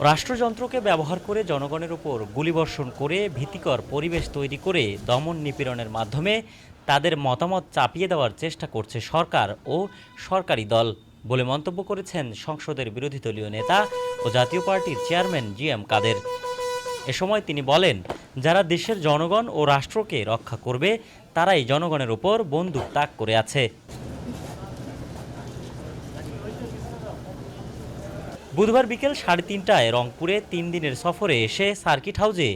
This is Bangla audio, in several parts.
রাষ্ট্রযন্ত্রকে ব্যবহার করে জনগণের উপর গুলিবর্ষণ করে ভীতিকর পরিবেশ তৈরি করে দমন নিপীড়নের মাধ্যমে তাদের মতামত চাপিয়ে দেওয়ার চেষ্টা করছে সরকার ও সরকারি দল বলে মন্তব্য করেছেন সংসদের বিরোধী দলীয় নেতা ও জাতীয় পার্টির চেয়ারম্যান জি এম কাদের। এ সময় তিনি বলেন, যারা দেশের জনগণ ও রাষ্ট্রকে রক্ষা করবে, তারাই জনগণের উপর বন্দুক তাক করে আছে। বুধবার বিকেল সাড়ে তিনটায় রংপুরে তিন দিনের সফরে এসে সার্কিট হাউসে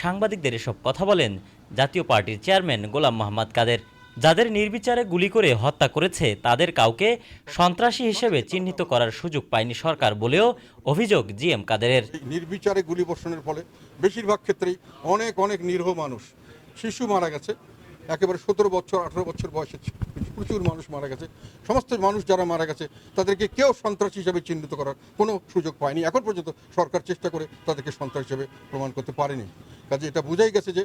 সাংবাদিকদের এসব কথা বলেন জাতীয় পার্টির চেয়ারম্যান গোলাম মোহাম্মদ কাদের। যাদের নির্বিচারে গুলি করে হত্যা করেছে, তাদের কাউকে সন্ত্রাসী হিসেবে চিহ্নিত করার সুযোগ পায়নি সরকার বলেও অভিযোগ জি এম কাদেরের। নির্বিচারে গুলি বর্ষণের ফলে বেশিরভাগ ক্ষেত্রেই অনেক অনেক নিরীহ মানুষ, শিশু মারা গেছে। একেবারে সতেরো বছর, আঠারো বছর বয়সে প্রচুর মানুষ মারা গেছে। সমস্ত মানুষ যারা মারা গেছে, তাদেরকে কেউ সন্ত্রাসী হিসেবে চিহ্নিত করার কোনো সুযোগ পায়নি। এখন পর্যন্ত সরকার চেষ্টা করে তাদেরকে সন্ত্রাস হিসেবে প্রমাণ করতে পারেনি। কাজে এটা বোঝাই গেছে যে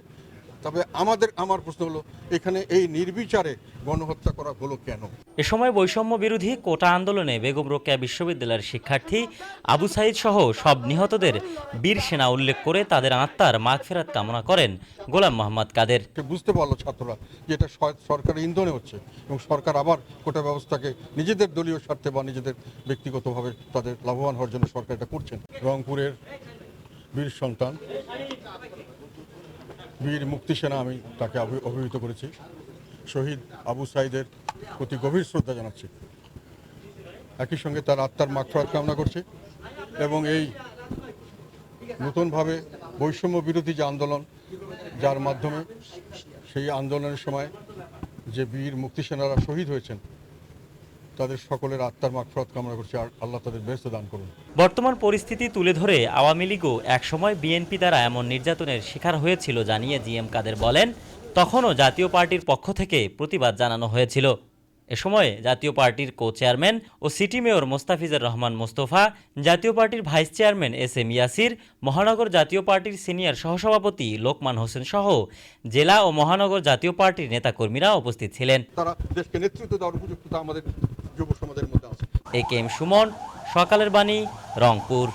তবে আমাদের আমার প্রশ্ন হলো এখানে এই নির্বিচারে গণহত্যা করা হলো কেন? এ সময় বৈষম্য বিরোধী কোটা আন্দোলনে বেগম রোকেয়া বিশ্ববিদ্যালয়ের শিক্ষার্থী আবু সাইদ সহ সব নিহতদের বীর সেনা উল্লেখ করে তাদের আত্মার মাগফেরাত কামনা করেন গোলাম মোহাম্মদ কাদের। বুঝতে পারল ছাত্ররা যে এটা স- সরকারের ইন্ধনে হচ্ছে এবং সরকার আবার কোটা ব্যবস্থাকে নিজেদের দলীয় স্বার্থে বা নিজেদের ব্যক্তিগতভাবে তাদের লাভবান হওয়ার জন্য সরকার এটা করছেন। রংপুরের বীর সন্তান বীর মুক্তি সেনা আমি তাকে অভিহিত করেছি। শহীদ আবু সাইদের প্রতি গভীর শ্রদ্ধা জানাচ্ছি। একই সঙ্গে তার আত্মার মাগফরাত কামনা করছি এবং এই নতুনভাবে বৈষম্য বিরোধী যে আন্দোলন, যার মাধ্যমে সেই আন্দোলনের সময় যে বীর মুক্তি সেনারা শহীদ হয়েছেন তাদের সকলের আত্মার মাগফরাত কামনা করছি আর আল্লাহ তাদের বেস্ত দান করুন। বর্তমান পরিস্থিতি তুলে ধরে আওয়ামী লীগও একসময় বিএনপি দ্বারা এমন নির্যাতনের শিকার হয়েছিল জানিয়ে জিএম কাদের বলেন তখনও জাতীয় পার্টির পক্ষ থেকে প্রতিবাদ জানানো হয়েছিল। এ সময় জাতীয় পার্টির কো চেয়ারম্যান ও সিটি মেয়র মোস্তাফিজুর রহমান মোস্তফা জাতীয় পার্টির vice chairman S M Yasir মহানগর জাতীয় পার্টির সিনিয়র সহসভাপতি লোকমান হোসেন সহ জেলা ও মহানগর জাতীয় পার্টির নেতাকর্মীরা উপস্থিত ছিলেন। তারা দেশকে নেতৃত্ব দেওয়ার উপযুক্ততা আমাদের যুব সমাজের মধ্যে আছে। এ কে এম সুমন সকালের বাণী রংপুর।